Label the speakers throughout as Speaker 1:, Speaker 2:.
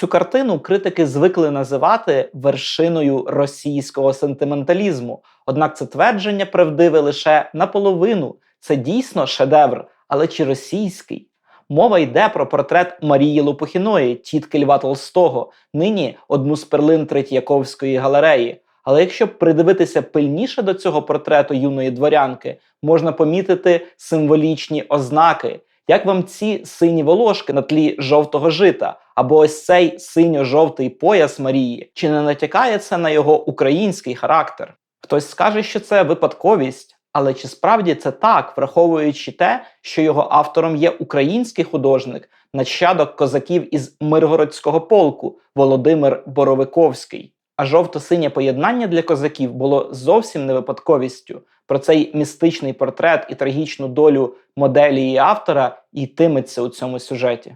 Speaker 1: Цю картину критики звикли називати вершиною російського сентименталізму. Однак це твердження правдиве лише наполовину. Це дійсно шедевр, але чи російський? Мова йде про портрет Марії Лопухіної, тітки Льва Толстого, нині одну з перлин Третьяковської галереї. Але якщо придивитися пильніше до цього портрету юної дворянки, можна помітити символічні ознаки. Як вам ці сині волошки на тлі жовтого жита, або ось цей синьо-жовтий пояс Марії? Чи не натякає це на його український характер? Хтось скаже, що це випадковість, але чи справді це так, враховуючи те, що його автором є український художник, нащадок козаків із Миргородського полку Володимир Боровиковський? А жовто-синє поєднання для козаків було зовсім не випадковістю. Про цей містичний портрет і трагічну долю моделі і автора йтиметься у цьому сюжеті.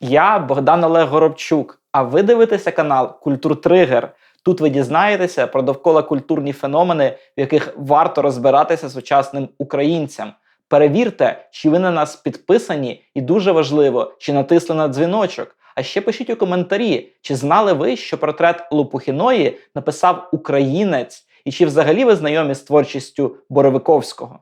Speaker 1: Я Богдан Олег Горобчук. А ви дивитеся канал Культуртригер. Тут ви дізнаєтеся про довкола культурні феномени, в яких варто розбиратися сучасним українцям. Перевірте, чи ви на нас підписані, і дуже важливо, чи натисли на дзвіночок. А ще пишіть у коментарі, чи знали ви, що портрет Лопухіної написав українець, і чи взагалі ви знайомі з творчістю Боровиковського.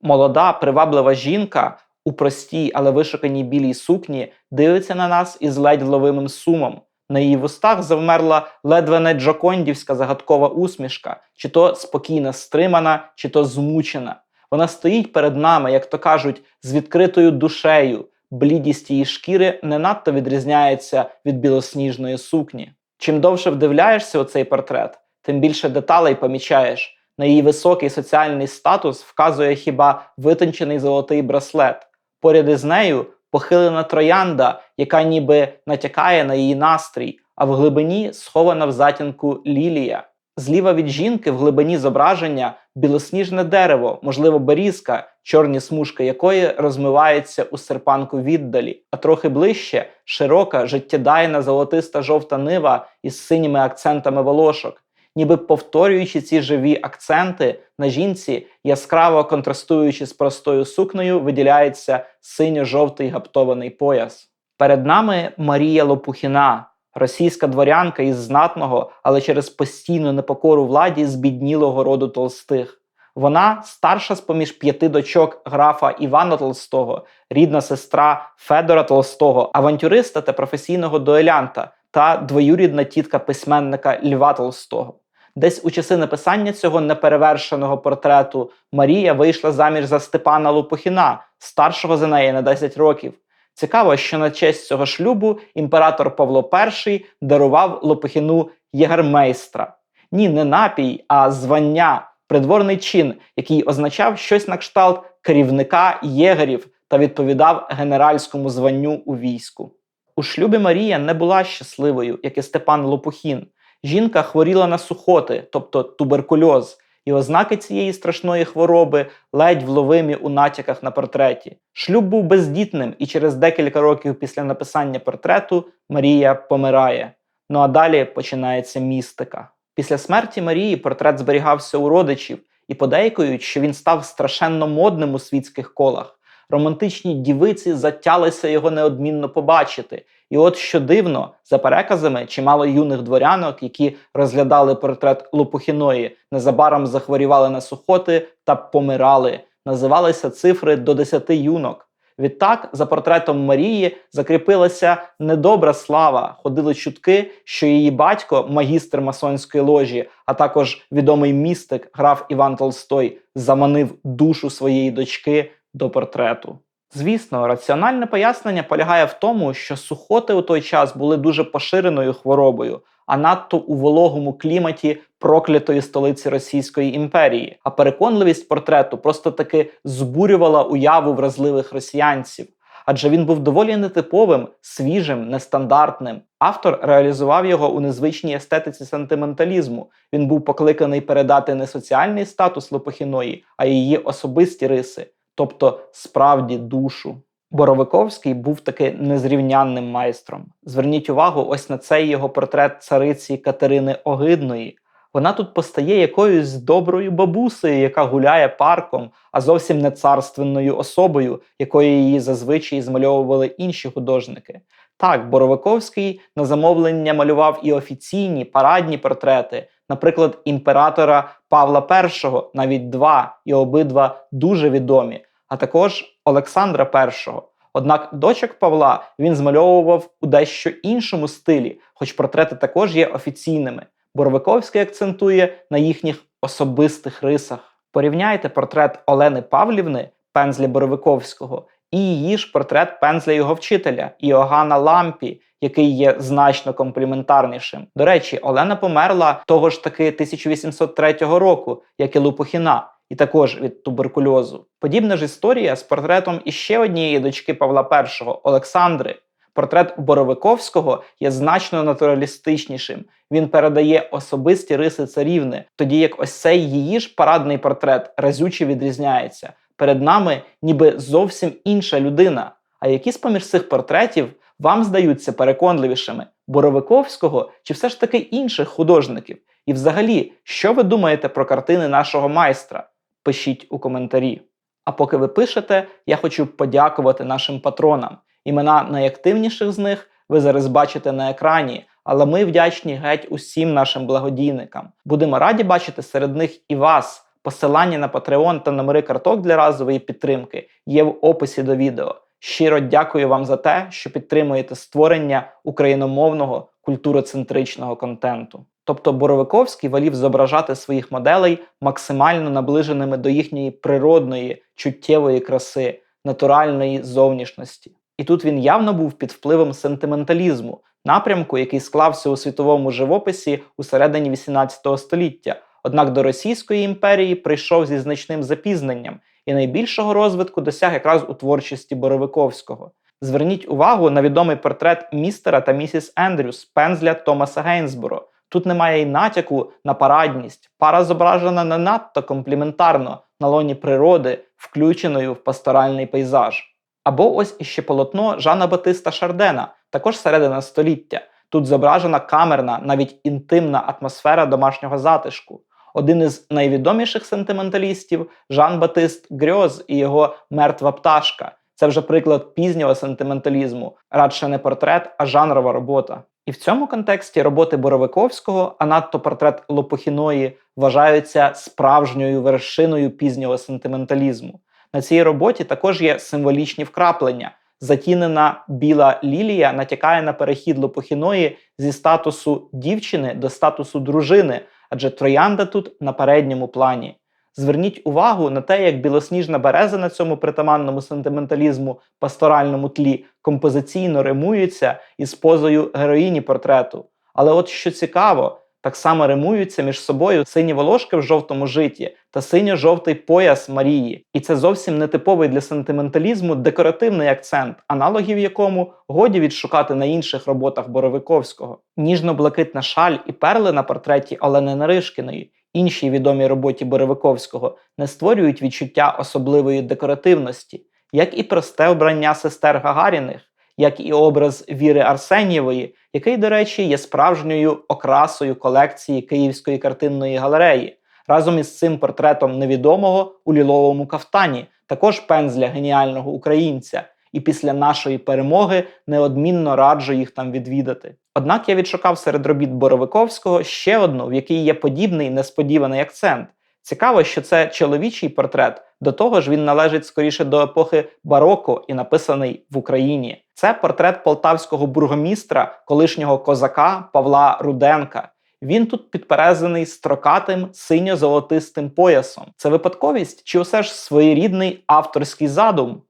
Speaker 1: Молода, приваблива жінка у простій, але вишуканій білій сукні дивиться на нас із ледь вловимим сумом. На її вустах завмерла ледве не джокондівська загадкова усмішка, чи то спокійна стримана, чи то змучена. Вона стоїть перед нами, як то кажуть, з відкритою душею. Блідість її шкіри не надто відрізняється від білосніжної сукні. Чим довше вдивляєшся у цей портрет, тим більше деталей помічаєш. На її високий соціальний статус вказує хіба витончений золотий браслет. Поряд із нею похилена троянда, яка ніби натякає на її настрій, а в глибині схована в затінку лілія. Зліва від жінки в глибині зображення білосніжне дерево, можливо, берізка, чорні смужки якої розмиваються у серпанку віддалі, а трохи ближче широка, життєдайна золотиста жовта нива із синіми акцентами волошок. Ніби повторюючи ці живі акценти на жінці, яскраво контрастуючи з простою сукнею, виділяється синьо-жовтий гаптований пояс. Перед нами Марія Лопухіна, російська дворянка із знатного, але через постійну непокору владі збіднілого роду толстих. Вона старша з поміж п'яти дочок графа Івана Толстого, рідна сестра Федора Толстого, авантюриста та професійного дуелянта та двоюрідна тітка письменника Льва Толстого. Десь у часи написання цього неперевершеного портрету Марія вийшла заміж за Степана Лопухіна, старшого за неї на 10 років. Цікаво, що на честь цього шлюбу імператор Павло І дарував Лопухіну єгермейстра. Ні, не напій, а звання, придворний чин, який означав щось на кшталт керівника єгерів та відповідав генеральському званню у війську. У шлюбі Марія не була щасливою, як і Степан Лопухін. Жінка хворіла на сухоти, тобто туберкульоз, і ознаки цієї страшної хвороби ледь вловимі у натяках на портреті. Шлюб був бездітним, і через декілька років після написання портрету Марія помирає. Ну а далі починається містика. Після смерті Марії портрет зберігався у родичів і подейкують, що він став страшенно модним у світських колах. Романтичні дівиці затялися його неодмінно побачити. І от що дивно, за переказами, чимало юних дворянок, які розглядали портрет Лопухіної, незабаром захворівали на сухоти та помирали. Називалися цифри до 10 юнок. Відтак, за портретом Марії закріпилася недобра слава. Ходили чутки, що її батько, магістр масонської ложі, а також відомий містик, граф Іван Толстой, заманив душу своєї дочки до портрету. Звісно, раціональне пояснення полягає в тому, що сухоти у той час були дуже поширеною хворобою, а надто у вологому кліматі проклятої столиці Російської імперії. А переконливість портрету просто таки збурювала уяву вразливих росіянців. Адже він був доволі нетиповим, свіжим, нестандартним. Автор реалізував його у незвичній естетиці сентименталізму. Він був покликаний передати не соціальний статус Лопохіної, а її особисті риси тобто справді душу. Боровиковський був таки незрівнянним майстром. Зверніть увагу ось на цей його портрет цариці Катерини Огидної. Вона тут постає якоюсь доброю бабусею, яка гуляє парком, а зовсім не царственною особою, якою її зазвичай змальовували інші художники. Так, Боровиковський на замовлення малював і офіційні парадні портрети, наприклад, імператора Павла І, навіть два, і обидва дуже відомі, а також Олександра І. Однак дочок Павла він змальовував у дещо іншому стилі, хоч портрети також є офіційними. Боровиковський акцентує на їхніх особистих рисах. Порівняйте портрет Олени Павлівни, пензля Боровиковського, і її ж портрет пензля його вчителя Іоганна Лампі, який є значно компліментарнішим. До речі, Олена померла того ж таки 1803 року, як і Лупохіна, і також від туберкульозу. Подібна ж історія з портретом іще однієї дочки Павла І Олександри. Портрет Боровиковського є значно натуралістичнішим. Він передає особисті риси царівни, тоді як ось цей її ж парадний портрет разюче відрізняється. Перед нами ніби зовсім інша людина. А які з поміж цих портретів вам здаються переконливішими Боровиковського чи все ж таки інших художників? І взагалі, що ви думаєте про картини нашого майстра? Пишіть у коментарі. А поки ви пишете, я хочу подякувати нашим патронам. Імена найактивніших з них ви зараз бачите на екрані, але ми вдячні геть усім нашим благодійникам. Будемо раді бачити серед них і вас. Посилання на Patreon та номери карток для разової підтримки є в описі до відео. Щиро дякую вам за те, що підтримуєте створення україномовного культуроцентричного контенту. Тобто Боровиковський волів зображати своїх моделей максимально наближеними до їхньої природної, чуттєвої краси, натуральної зовнішності. І тут він явно був під впливом сентименталізму, напрямку, який склався у світовому живописі у середині 18 століття. Однак до Російської імперії прийшов зі значним запізненням і найбільшого розвитку досяг якраз у творчості Боровиковського. Зверніть увагу на відомий портрет містера та місіс Ендрюс пензля Томаса Гейнсборо. Тут немає й натяку на парадність. Пара зображена не надто компліментарно на лоні природи, включеною в пасторальний пейзаж. Або ось іще полотно Жана Батиста Шардена, також середина століття. Тут зображена камерна, навіть інтимна атмосфера домашнього затишку. Один із найвідоміших сентименталістів Жан Батист Грьоз і його мертва пташка. Це вже приклад пізнього сентименталізму, радше не портрет, а жанрова робота. І в цьому контексті роботи Боровиковського, а надто портрет Лопухіної, вважаються справжньою вершиною пізнього сентименталізму. На цій роботі також є символічні вкраплення. Затінена біла лілія натякає на перехід Лопухіної зі статусу дівчини до статусу дружини, адже троянда тут на передньому плані. Зверніть увагу на те, як білосніжна береза на цьому притаманному сентименталізму пасторальному тлі композиційно римується із позою героїні портрету. Але от що цікаво, так само римуються між собою сині волошки в жовтому житі та синьо-жовтий пояс Марії. І це зовсім не типовий для сентименталізму декоративний акцент, аналогів якому годі відшукати на інших роботах Боровиковського. Ніжно-блакитна шаль і перли на портреті Олени Наришкіної, іншій відомій роботі Боровиковського, не створюють відчуття особливої декоративності, як і просте обрання сестер Гагаріних як і образ Віри Арсенєвої, який, до речі, є справжньою окрасою колекції Київської картинної галереї, разом із цим портретом невідомого у ліловому кафтані, також пензля геніального українця. І після нашої перемоги неодмінно раджу їх там відвідати. Однак я відшукав серед робіт Боровиковського ще одну, в якій є подібний несподіваний акцент. Цікаво, що це чоловічий портрет, до того ж він належить скоріше до епохи бароко і написаний в Україні. Це портрет полтавського бургомістра, колишнього козака Павла Руденка. Він тут підперезаний строкатим синьо-золотистим поясом. Це випадковість чи усе ж своєрідний авторський задум?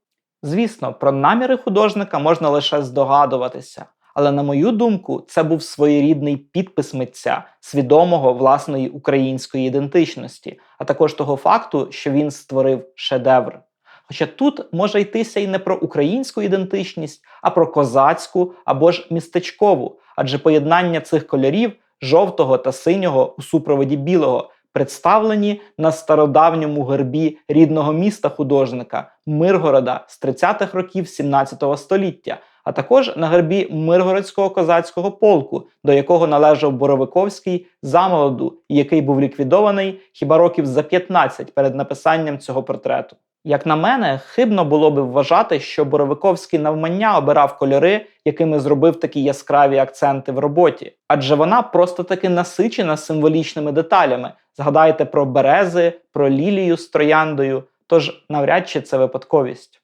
Speaker 1: Звісно, про наміри художника можна лише здогадуватися. Але на мою думку, це був своєрідний підпис митця свідомого власної української ідентичності, а також того факту, що він створив шедевр. Хоча тут може йтися і не про українську ідентичність, а про козацьку або ж містечкову, адже поєднання цих кольорів жовтого та синього у супроводі білого представлені на стародавньому гербі рідного міста художника Миргорода з 30-х років 17 століття, а також на гербі Миргородського козацького полку, до якого належав Боровиковський замолоду, який був ліквідований хіба років за 15 перед написанням цього портрету. Як на мене, хибно було би вважати, що Боровиковський навмання обирав кольори, якими зробив такі яскраві акценти в роботі, адже вона просто таки насичена символічними деталями. Згадайте про берези, про лілію з трояндою, тож навряд чи це випадковість.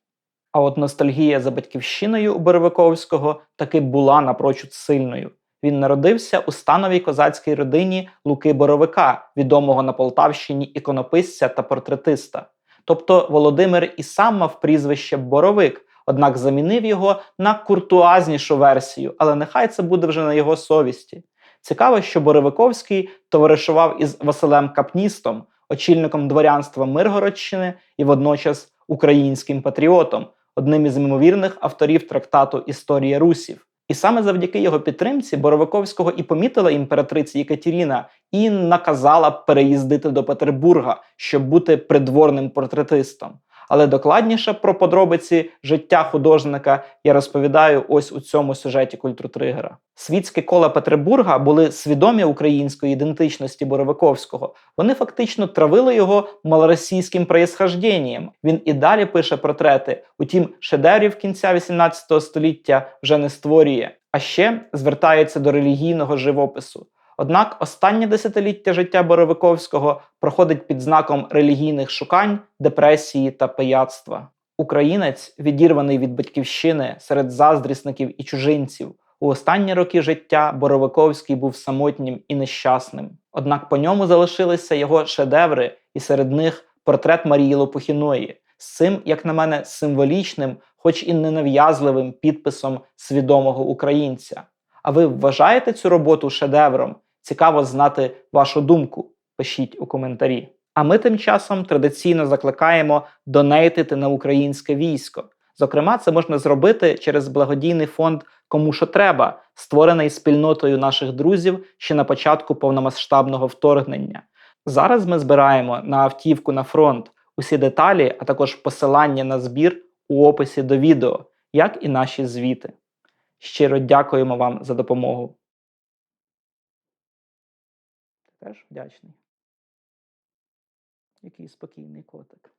Speaker 1: А от ностальгія за батьківщиною у Боровиковського таки була напрочуд сильною. Він народився у становій козацькій родині Луки Боровика, відомого на Полтавщині іконописця та портретиста. Тобто Володимир і сам мав прізвище Боровик, однак замінив його на куртуазнішу версію, але нехай це буде вже на його совісті. Цікаво, що Боровиковський товаришував із Василем Капністом, очільником дворянства Миргородщини і водночас українським патріотом, одним із ймовірних авторів трактату Історія Русів. І саме завдяки його підтримці Боровиковського і помітила імператриця Єкатеріна і наказала переїздити до Петербурга, щоб бути придворним портретистом. Але докладніше про подробиці життя художника я розповідаю ось у цьому сюжеті культуртригера. Світські кола Петербурга були свідомі української ідентичності Боровиковського. Вони фактично травили його малоросійським происхожденням. Він і далі пише портрети, утім, шедеврів кінця 18 століття вже не створює, а ще звертається до релігійного живопису. Однак останнє десятиліття життя Боровиковського проходить під знаком релігійних шукань, депресії та пияцтва. Українець, відірваний від батьківщини серед заздрісників і чужинців. У останні роки життя Боровиковський був самотнім і нещасним. Однак по ньому залишилися його шедеври, і серед них портрет Марії Лопухіної з цим, як на мене, символічним, хоч і ненав'язливим підписом свідомого українця. А ви вважаєте цю роботу шедевром? Цікаво знати вашу думку. Пишіть у коментарі. А ми тим часом традиційно закликаємо донейтити на українське військо. Зокрема, це можна зробити через благодійний фонд Кому що треба, створений спільнотою наших друзів ще на початку повномасштабного вторгнення. Зараз ми збираємо на автівку на фронт усі деталі, а також посилання на збір у описі до відео, як і наші звіти. Щиро дякуємо вам за допомогу. Теж вдячний. Який спокійний котик.